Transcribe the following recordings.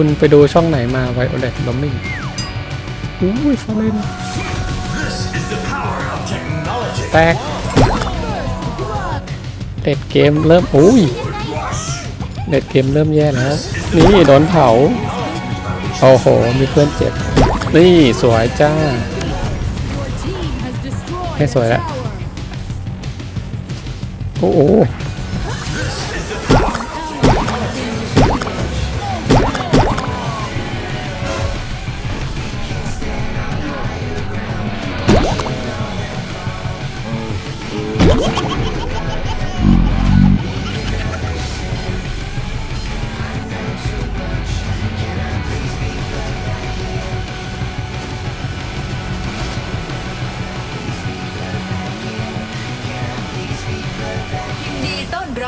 คุณไปดูช่องไหนมาไวโอเลตลอมมิ่งอุ้ยฟอเรนแตกเด็ดเกมเริ่มอุ้ยเด็ดเกมเริ่มแย่แล้ว นี่โดนเผา โอ้โห มีเพื่อนเจ็บ นี่สวยจ้า Hey, sồi đấy. โอ้โห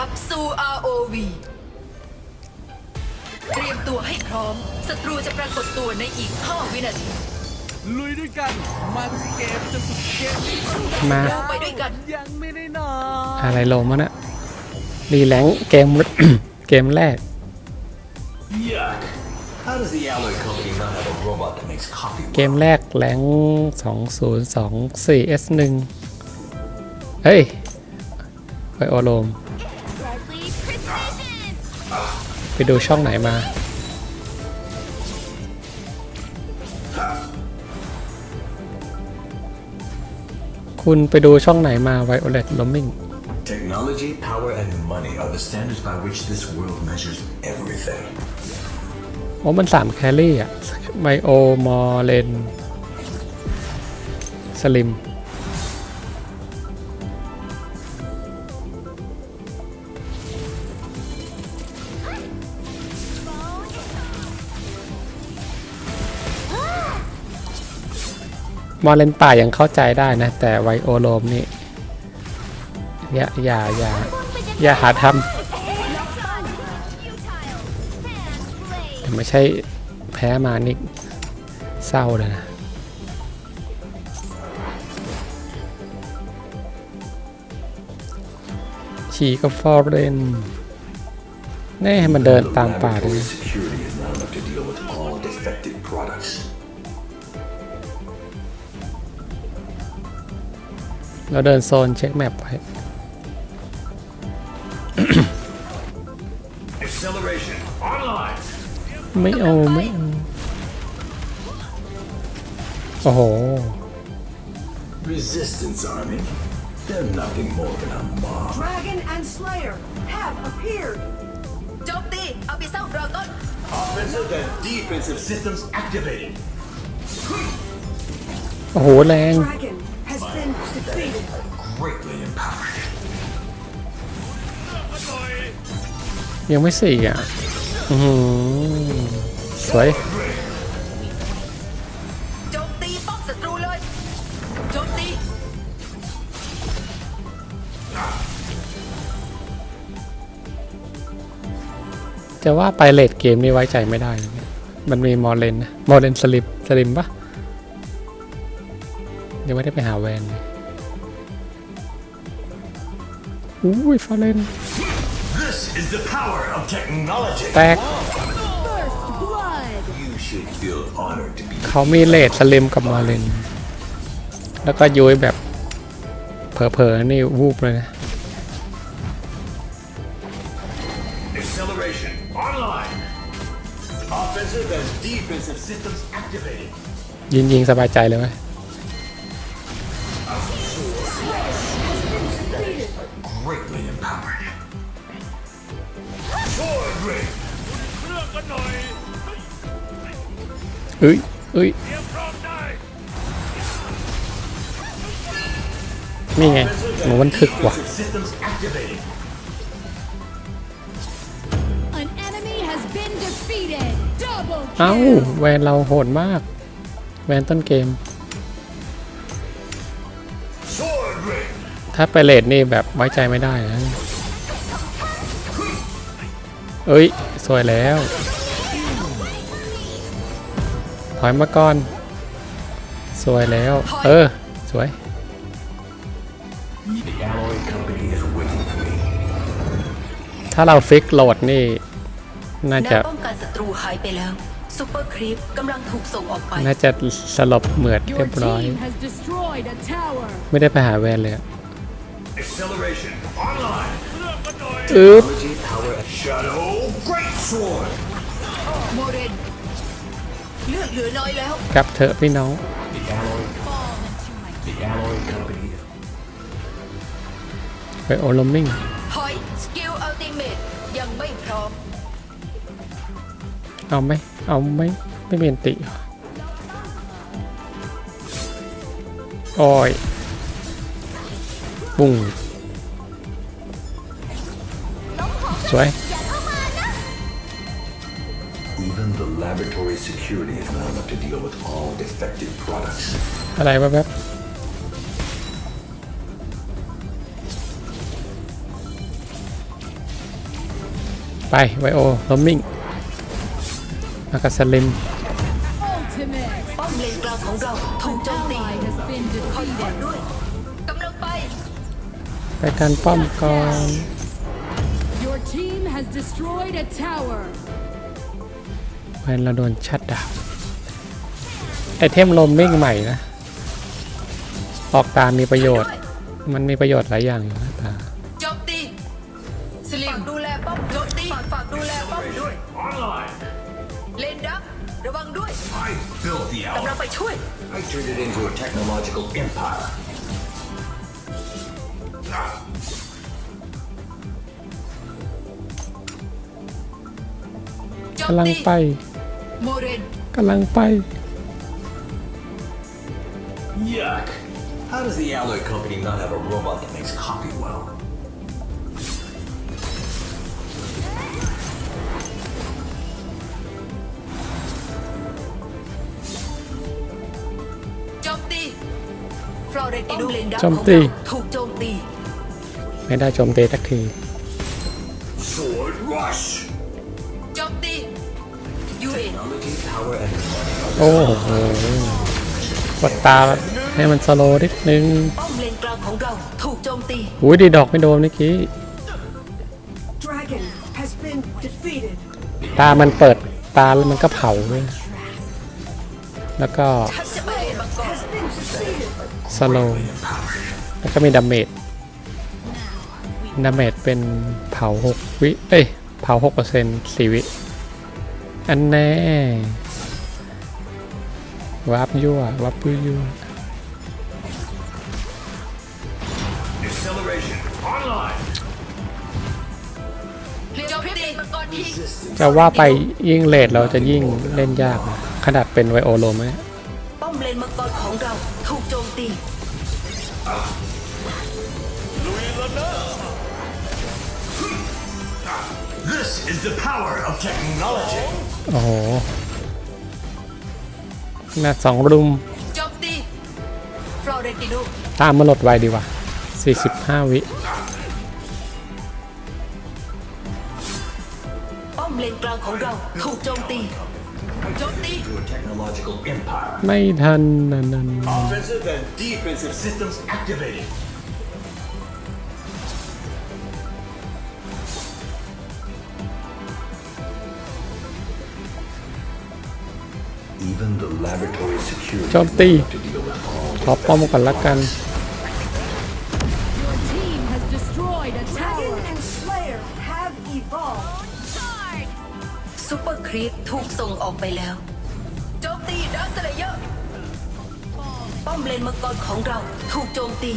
รับสู่ ROV เตรียมตัวให้พร้อม ศัตรูจะปรากฏตัวในอีก 5 วินาที ลุยด้วยกัน มันเกมจะสุดเกมนี้มา เราไปด้วยกัน ยังไม่ได้นอนอะไรลงมานะรีแลงค์เกม เกมแรก Yuck. How does the alloy company not have a robot that makes coffee? เกมแรกแรงสองศูนย์สองสี่เอสหนึ่งเฮ้ยไวโอโลม ไปดูช่องไหนมา คุณไปดูช่องไหนมาไวโอเลตลอมมิ่ง Technology, power, and money are the standards by which this world measures everything. โอ้มันสามแคลรี่อะไบโอมอเลนสลิม มอร์เลนป่ายังเข้าใจได้นะ แต่ไวโอโลมนี่อย่าอย่าอย่าอย่าหาทำแต่ไม่ใช่แพ้มานี่เศร้าเลยนะฉีก็ฟอร์เรนแน่มันเดินตามป่าด้วย เราเดินโซนเช็คแมปไว้ Acceleration online. ไม่เอา ไม่เอา โอ้โห Resistance army. They're nothing more than a mob. Dragon and Slayer have appeared. โจมตีเอาไปเศร้าดราก้อน Offensive and defensive systems activated. โอ้โห แรง Dragon has been defeated. Greatly empowered. ยังไม่สี่อะอือหือสวย โจมตีป้อมศัตรูเลย โจมตี จะว่าไปเลดเกมนี่ไว้ใจไม่ได้นะเนี่ยมันมีมอร์เลนนะ มอร์เลนสลิป สลิมปะ ยังไม่ได้ไปหาแวนเลยอุ้ยฟอร์เรน This is the power of technology. แตก First blood! You should feel honored to be เขามีเลดสลิมกับมอร์เลนแล้วก็ยุ้ยแบบเผลอๆนี่วูบเลยนะ acceleration online. Offensive and defensive systems activated. ยิงยิงๆสบายใจเลยไหม เอ้ยเอ้ยนี่ไงหนูมันถึกว่ะ Defensive systems activated. An enemy has been defeated! Double เอ้า kill! แวนเราโหดมาก แวนต้นเกม Sword ring. ถ้าไปเลดนี่แบบไว้ใจไม่ได้นะเอ้ย สวยแล้ว ถอยมาก่อน สวยแล้ว เออ สวย The alloy company is waiting for me. ถ้าเราฟิกโหลดนี่ น่าแนจะวป้องกันศัตรูหายไปแล้วซูเปอร์ครีปกำลังถูกส่งออกไป น่าจะสลบเหมือดเรี Your ยบร้อย team has destroyed a tower. ไม่ได้ไปหาแวนเลยอะ Acceleration online. อึ๊บ เรนเลือดเหลือน้อยแล้วกลับเถอะพี่น้อง The alloy. The alloy company ไปโอลมิงถอยสกิลอัลติเมตยังไม่พร้อมเอาไหมเอาไหมไม่เมียนติเหรอโอ้ยปุ้งสวย Even the laboratory security is not enough to deal with all defective products. อะไรวะแบบไป ไวโอลมมิงมากาสลิม Ultimate. ป้อมเลนกลางของเราถูกโจมตี Ally has been ขอถอน defeated. ด้วยกำลังไป ไปการป้อมก่อน Your team has destroyed a tower. เพื่อนเราโดนชัดดาวน์ไอเทมลมมิ่งใหม่นะ ออกตามมีประโยชน์ มันมีประโยชน์หลายอย่างอยู่นะตาโจมตีสลิมฝากดูแลป้อมโจมตีฝากฝากดูแลป้อมด้วย Online. เลนดับระวังด้วย I built the กำลัง alloy. ไปช่วย I turned it into a technological empire. โจมกำลังตีไปโมเรน กำลังไป Yuck. How does the alloy company not have a robot that makes coffee well? โจมตีฟลอเรนติโนเลนดับโจมตีถูกโจมตีไม่ได้โจมตีสักที Sword rush. โจมตี โอ้โหกดตาให้มันสโลว์นิดนึงป้อมเลนกลางของเราถูกโจมตีอุ้ยดีดอกไม่โดนเมื่อกี้ Dragon has been defeated. ตามันเปิดตาแล้วมันก็เผาเลยแล้วก็ฉันจะไปเลนมังกร Has been defeated. สโลว์แล้วก็มีดาเมจดาเมจเป็นเผาหกวิ เอ้ย เผาหกเปอร์เซ็นต์สี่วิ อันแน่วับยั่ววับปุยยั่ว acceleration. Online. โจมตีมังกรทีจะว่าไปยิ่งเลทเราจะยิ่งเล่นยากนะขนาดเป็นไวโอโลมไหมป้อมเลนมังกรของเราถูกโจมตี This is the power of technology. โอ้โหหน้าสองรุม โจมตีฟลอเรนติโนตามมาลดไวดีกว่า45 วิ ป้อมเลนกลางของเราถูกโจมตีโจมตี To a technological empire. ไม่ทันนั่นนั่น Offensive and defensive systems activated. โจมตี to deal with all ขอป้อมก่อนละกัน Your team has destroyed a Dragon tower. and Slayer have evolved. ซูเปอร์ครีปถูกส่งออกไปแล้วโจมตีดักสเลเยอร์ป้อมเลนมังกรของเราถูกโจมตี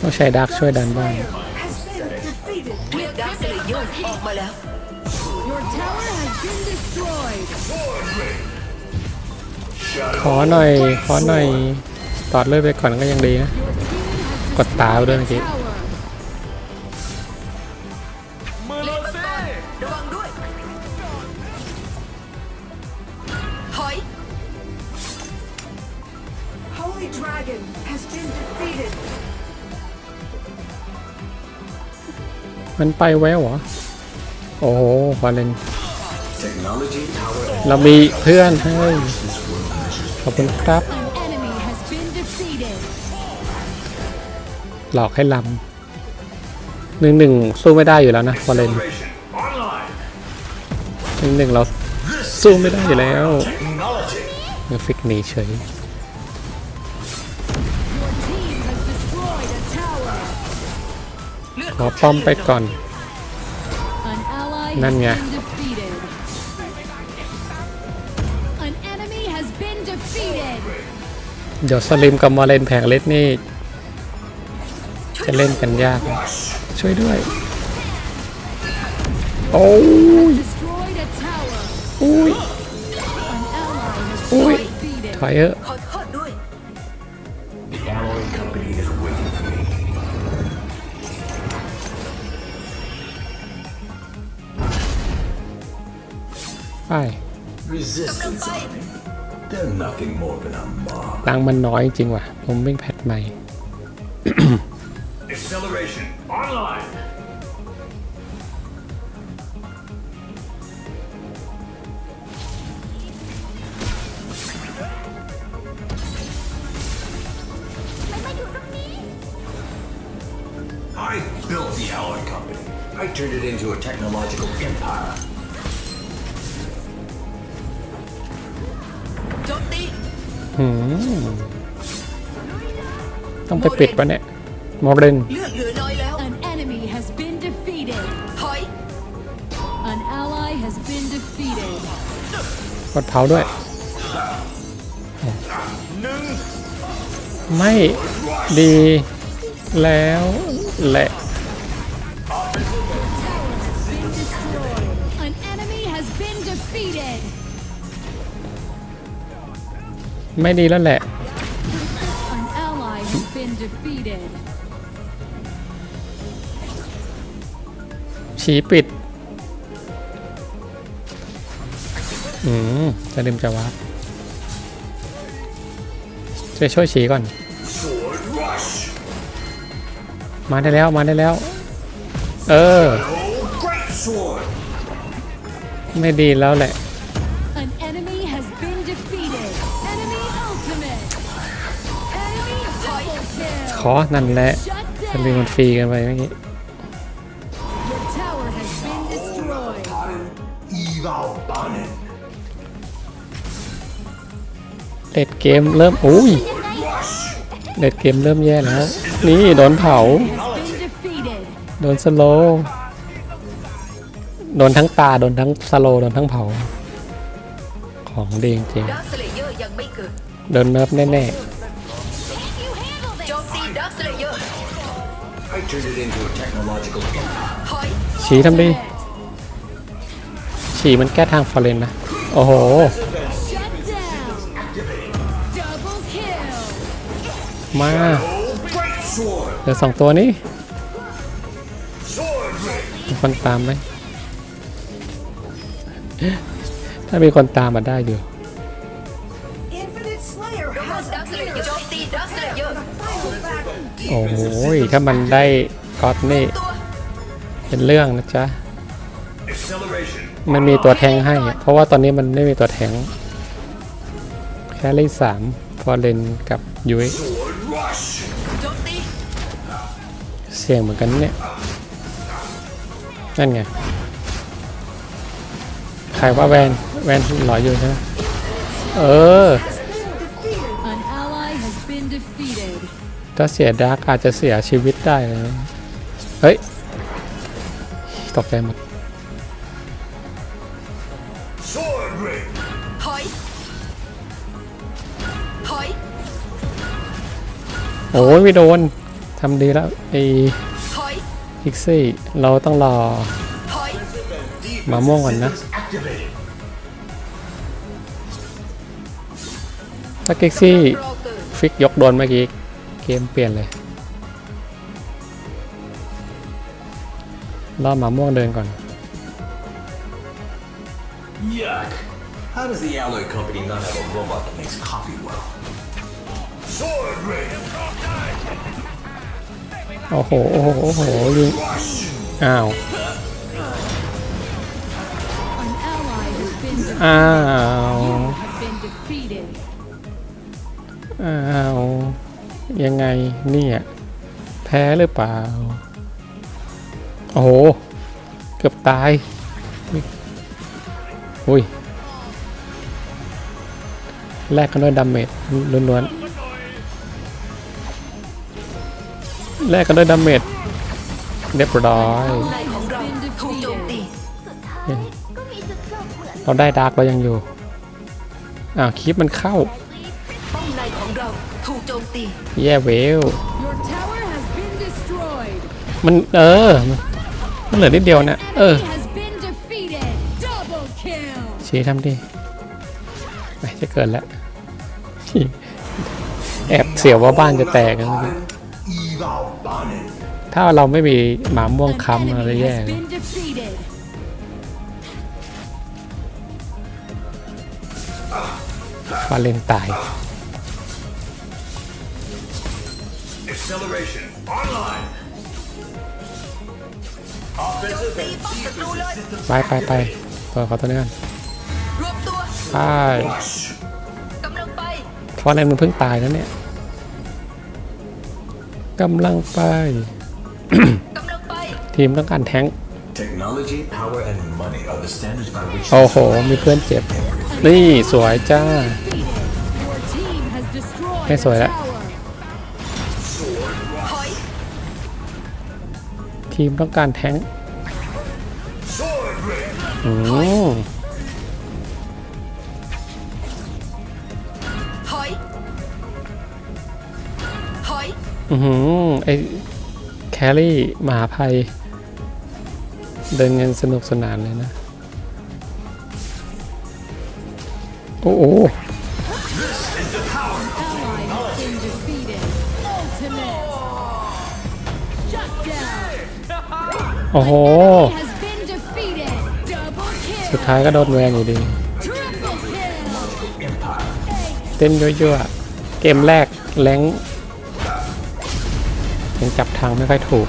ต้องใช้ดาร์กช่วยดันบ้าง Slayer has been defeated. เรียกดักสเลเยอร์ออกมาแล้ว Your tower has been destroyed. ขอหน่อย ขอหน่อยตอดเลือดไปก่อนก็ยังดีนะ Your team has กดตาไปด้วยเมื่อ destroyed กี้ a tower. เลนมังกรระวังด้วย ถอย Holy Dragon has been defeated. มันไปแววเหรอ โอ้โหฟาเลน technology, power, and เรามีเพื่อนให้ this world measures ขอบคุณครับ An enemy has been defeated. หลอกให้ลหนึ่งหนึ่งสู้ไม่ได้อยู่แล้วนะฟอเรน Operation online. หนึ่งหนึ่งเราสู้ไม่ได้อยู่แล้ว Technology. มือฟิกหนีเฉย Your team has destroyed a tower. ขอป้อมไปก่อน enemy has been defeated. เดี๋ยวสลิมกับมอเรนแผงเล็ดนี่ จะเล่นกันยาก ช่วยด้วย โอ้ย Destroyed a tower. อุ้ย An ally has Ui. been defeated. ถอยเถอะ ไป Resistance Army. They're nothing more than a mob. ตังค์มันน้อยจริงว่ะ ผมวิ่งแพทใหม่ Acceleration online. 'I built the Alloy Company. I turned it into a technological empire. โจมตีหืมต้องไปปิดปะเนี่ยมอเรนเลือดเหลือน้อยแล้ว An enemy has been defeated. ถอย An ally has been defeated. กดเผาด้วย ไม่ดีแล้วแหละ Been destroyed. An enemy has been defeated. ไม่ดีแล้วแหละ An ally has been defeated. ฉีปิด อืม จะลืมจะวับจะช่วยฉีก่อน มาได้แล้วมาได้แล้ว เออ ไม่ดีแล้วแหละ ขอ นั่นแหละ Shut จะลืมมัน down. ฟรีกันไปเมื่อกี้ Your tower has been destroyed. Eval Bannen. เลดเกมเริ่มอุ้ย Rush. เลดเกมเริ่มแย่แล้ว นี่โดนเผา Has been defeated. โดนสโลว์โดนทั้งตา โดนทั้งสโลว์โดนทั้งเผา ของดีจริงดาร์คสเลเยอร์ยังไม่เกิดๆ โดนเนิร์ฟแน่โจมตีดาร์คสเลเยอร์ I turned it into a technological empire. ถอยๆฉีทำดีฉีมันแก้ทางฟอร์เรนนะ โอ้โห มา Oh, great sword. เหลือสองตัวนี้มีคนตามไหม ถ้ามีคนตามมาได้อยู่ โอ้ยถ้ามันได้ก๊อตนี่ เป็นเรื่องนะจ๊ะ มันมีตัวแทงให้ เพราะว่าตอนนี้มันไม่มีตัวแทง แค่เลขสามฟอร์เรนกับยุ้ยเสียงเหมือนกันเนี่ย นั่นไงใครว่าแวน แวนหลอยอยู่ใช่ไหมเออ ถ้าเสียดาร์กอาจจะเสียชีวิตได้เลยเฮ้ย ตกใจหมดโอ้ยไม่โดนทำดีแล้วไอ้พิกซี่ เราต้องรอมะม่วงก่อนนะ ถ้ากิกซี่ ฟิกยกโดนเมื่อกี้ กมเปลี่ยนเลยรอหมาม่วงเดินก่อน Yuck. How does the Alloy Company not have a robot that makes coffee well? Sword ring. โอ้โห โอ้โห โอ้โหยิง Rush. อ้าว An ally has been defeated. อ้าว Have been defeated. อ้าว ยังไงเนี่ย แพ้หรือเปล่า โอ้โห เกือบตายอุ้ยแลกกันด้วยดาเมจล้วนๆแลกกันด้วยดาเมจเรียบร้อยเราถูกโจมตีเราได้ดาร์กเรายังอยู่อ้าวคลิปมันเข้า ป้อมในของเราถูกโจมตีแย่เวล Your tower has been destroyed. มันเออ มันเหลือนิดเดียวนะ เออ Enemy has been defeated. Double kill. ชี้ทำดิไปจะเกิดแล้ว แอบเสียวว่าบ้านจะแตกนะเมื่อกี้ Eval Bannen. ถ้าเราไม่มีหมาม่วง An ค้ำอะไร enemy แย่ has been defeated. ฟาเลนตาย Acceleration online. ตีป้อมศัตรูเลยไปไปไปตัวเขาตัวนี้กันรวมตัวไป Rush. กำลังไปฟาเลนมันเพิ่งตายนะเนี่ยกำลังไป กำลังไปทีมต้องการแท้งค์ Technology, power, and money are the standards by which โอ้โห มีเพื่อนเจ็บ นี่สวยจ้า Defeated. Your team has destroyed Thế a rồi ทีมต้องการแท้งค์ Sword Ring. อืมถอยถอยอือหือไอแครี่มหาภัย เดินเงินสนุกสนานเลยนะ โอ้โห โอ้โห Has been defeated. Double สุด kill. ท้ายก็โดนแวนอยู่ดี Triple kill. เต้นยั่วๆเกมแรกแรงค์ยังจับทางไม่ค่อยถูก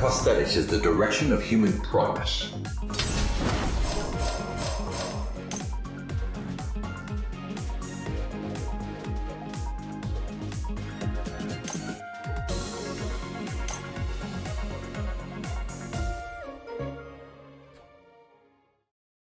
prosthetics is the direction of human progress.